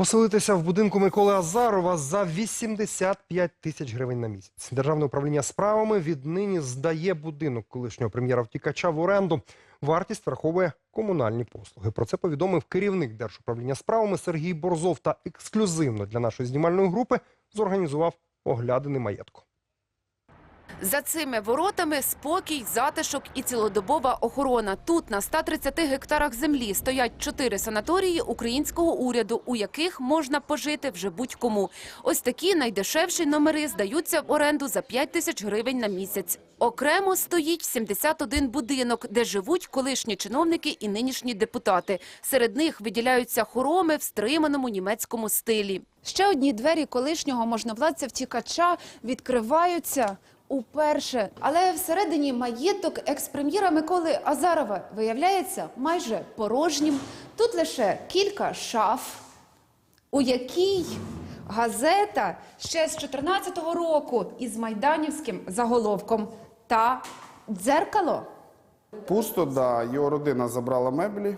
Поселитися в будинку Миколи Азарова за 85 тисяч гривень на місяць. Державне управління справами віднині здає будинок колишнього прем'єра втікача в оренду. Вартість враховує комунальні послуги. Про це повідомив керівник Держуправління справами Сергій Борзов та ексклюзивно для нашої знімальної групи зорганізував оглядини маєтку. За цими воротами спокій, затишок і цілодобова охорона. Тут на 130 гектарах землі стоять чотири санаторії українського уряду, у яких можна пожити вже будь-кому. Ось такі найдешевші номери здаються в оренду за 5 тисяч гривень на місяць. Окремо стоїть 71 будинок, де живуть колишні чиновники і нинішні депутати. Серед них виділяються хороми в стриманому німецькому стилі. Ще одні двері колишнього можновладця втікача відкриваються уперше. Але всередині маєток екс-прем'єра Миколи Азарова виявляється майже порожнім. Тут лише кілька шаф, у якій газета ще з 14-го року із майданівським заголовком та дзеркало. Пусто, да. Його родина забрала меблі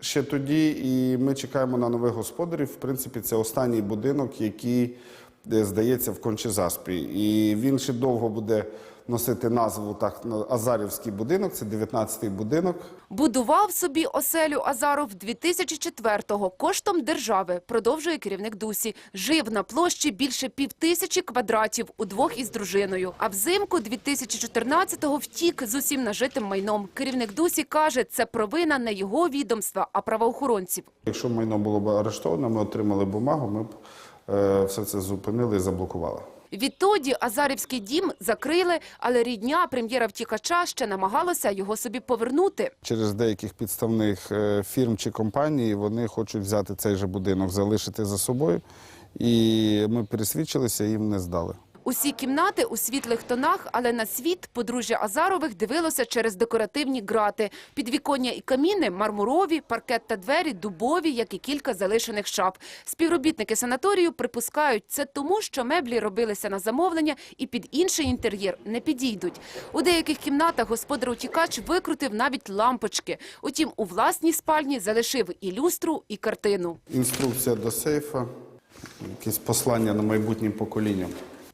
ще тоді, і ми чекаємо на нових господарів. В принципі, це останній будинок, який здається в Кончезаспі. І він ще довго буде носити назву так Азарівський будинок. Це 19-й будинок. Будував собі оселю Азаров 2004-го коштом держави, продовжує керівник Дусі. Жив на площі більше півтисячі квадратів удвох із дружиною. А взимку 2014-го втік з усім нажитим майном. Керівник Дусі каже, це провина не його відомства, а правоохоронців. Якщо майно було б арештовано, ми отримали бумагу, ми б все це зупинили і заблокували. Відтоді Азарівський дім закрили, але рідня прем'єра втікача ще намагалася його собі повернути. Через деяких підставних е, фірм чи компаній вони хочуть взяти цей же будинок, залишити за собою. І ми пересвідчилися, їм не здали. Усі кімнати у світлих тонах, але на світ подружжя Азарових дивилося через декоративні грати. Підвіконня і каміни мармурові, паркет та двері дубові, як і кілька залишених шаф. Співробітники санаторію припускають це тому, що меблі робилися на замовлення і під інший інтер'єр не підійдуть. У деяких кімнатах господар утікач викрутив навіть лампочки. Утім, у власній спальні залишив і люстру, і картину. Інструкція до сейфа, якесь послання на майбутнє покоління.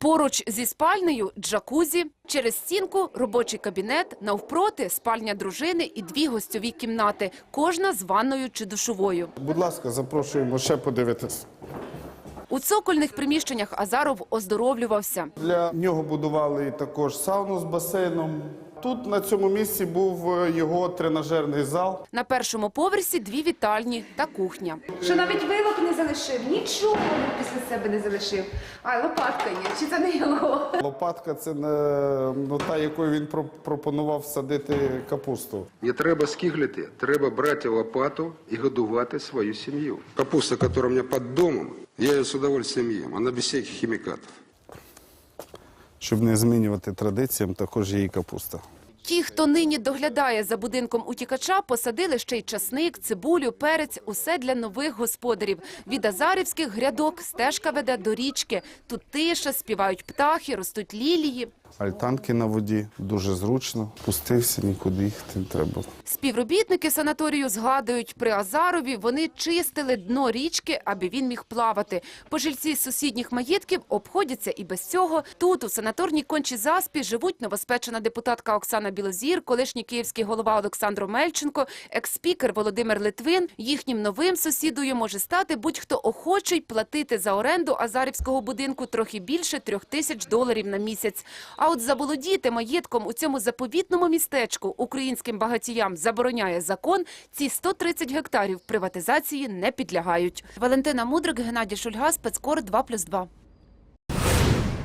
Поруч зі спальнею джакузі, через стінку робочий кабінет, навпроти спальня дружини і дві гостьові кімнати, кожна з ванною чи душовою. Будь ласка, запрошуємо ще подивитись. У цокольних приміщеннях Азаров оздоровлювався. Для нього будували також сауну з басейном. Тут на цьому місці був е, його тренажерний зал. На першому поверсі дві вітальні та кухня. Що навіть вилок не залишив, нічого після себе не залишив. А лопатка є, чи це не його? Лопатка це не ну, та, якою він про- пропонував садити капусту. Не треба скиглити, треба брати лопату і годувати свою сім'ю. Капуста, яка у мене під домом, я її з удовольствием їм, вона без всяких хімікатів. Щоб не змінювати традиціям, також і капуста. Ті, хто нині доглядає за будинком утікача, посадили ще й часник, цибулю, перець – усе для нових господарів. Від азарівських грядок стежка веде до річки. Тут тиша, співають птахи, ростуть лілії. Альтанки на воді дуже зручно. Пустився, нікуди їхати не треба. Співробітники санаторію згадують, при Азарові вони чистили дно річки, аби він міг плавати. Пожильці з сусідніх маєтків обходяться і без цього. Тут, у санаторній кончі заспі, живуть новоспечена депутатка Оксана Білозір, колишній київський голова Олександр Мельченко, екс-спікер Володимир Литвин. Їхнім новим сусідою може стати будь-хто охочий платити за оренду Азарівського будинку трохи більше трьох тисяч доларів на місяць. А от заболодіти маєтком у цьому заповітному містечку українським багатіям забороняє закон. Ці 130 гектарів приватизації не підлягають. Валентина Мудрик, Геннадій Шульга, спецкор 2+,2.